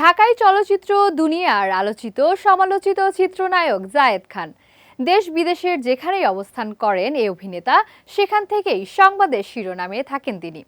ঢাকাই চলচ্চিত্র দুনিয়ার আলোচিত সমালোচিত চিত্রনায়ক জায়েদ খান। দেশ বিদেশের যেখানেই অবস্থান করেন এই অভিনেতা, সেখান থেকেই সংবাদের শিরোনামে থাকেন তিনি।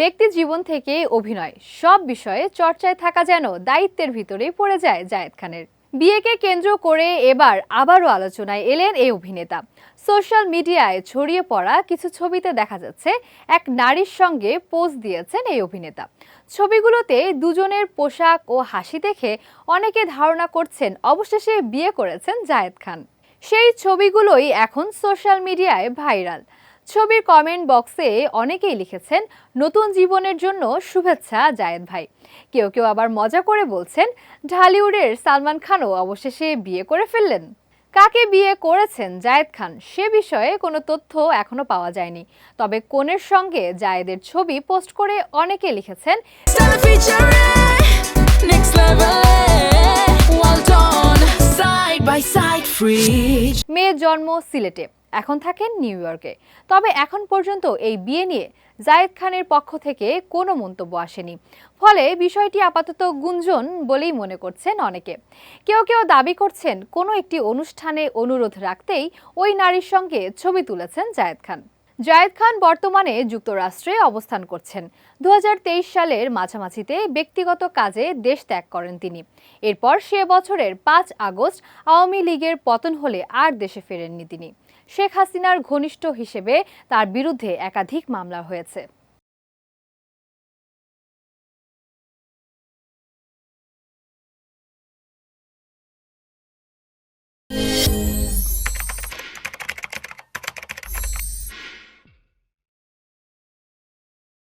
ব্যক্তি জীবন থেকে অভিনয়, সব বিষয়ে চর্চায় থাকা যেন দায়িত্বের ভিতরেই পড়ে যায় জায়েদ খানের। বিয়েকে কেন্দ্র করে এবার আবারও আলোচনায় এলেন এই অভিনেতা। সোশ্যাল মিডিয়ায় ছড়িয়ে পড়া কিছু ছবিতে দেখা যাচ্ছে এক নারীর সঙ্গে পোজ দিয়েছেন এই অভিনেতা। ছবিগুলোতে দুজনের পোশাক ও হাসি দেখে অনেকে ধারণা করছেন অবশেষে বিয়ে করেছেন জায়েদ খান। সেই ছবিগুলোই এখন সোশ্যাল মিডিয়ায় ভাইরাল। ছবির কমেন্ট বক্সে অনেকেই লিখেছেন, নতুন জীবনের জন্য শুভেচ্ছা জায়েদ ভাই। কেউ কেউ আবার মজা করে বলছেন, ঢালিউডের সালমান খানও অবশেষে বিয়ে করে ফেললেন। কাকে বিয়ে করেছেন জায়েদ খান সে বিষয়ে কোনো তথ্য এখনও পাওয়া যায়নি। তবে কনের সঙ্গে জায়েদের ছবি পোস্ট করে অনেকে লিখেছেন মেয়ের জন্ম সিলেটে, এখন থাকেন নিউ ইয়র্কে। তবে এখন পর্যন্ত এই বিয়ে নিয়ে জায়েদ খানের পক্ষ থেকে কোনো মন্তব্য আসেনি। ফলে বিষয়টি আপাতত গুঞ্জন বলেই মনে করছেন অনেকে। কেউ কেউ দাবি করছেন কোনো একটি অনুষ্ঠানে অনুরোধ রাখতেই ওই নারীর সঙ্গে ছবি তুলেছেন জায়েদ খান। জায়েদ খান বর্তমানে যুক্তরাষ্ট্রে অবস্থান করছেন। দু হাজার তেইশ সালের মাঝামাঝিতে ব্যক্তিগত কাজে দেশ ত্যাগ করেন তিনি। এরপর সে বছরের পাঁচ আগস্ট আওয়ামী লীগের পতন হলে আর দেশে ফেরেননি তিনি। শেখ হাসিনার ঘনিষ্ঠ হিসেবে তার বিরুদ্ধে একাধিক মামলা হয়েছে।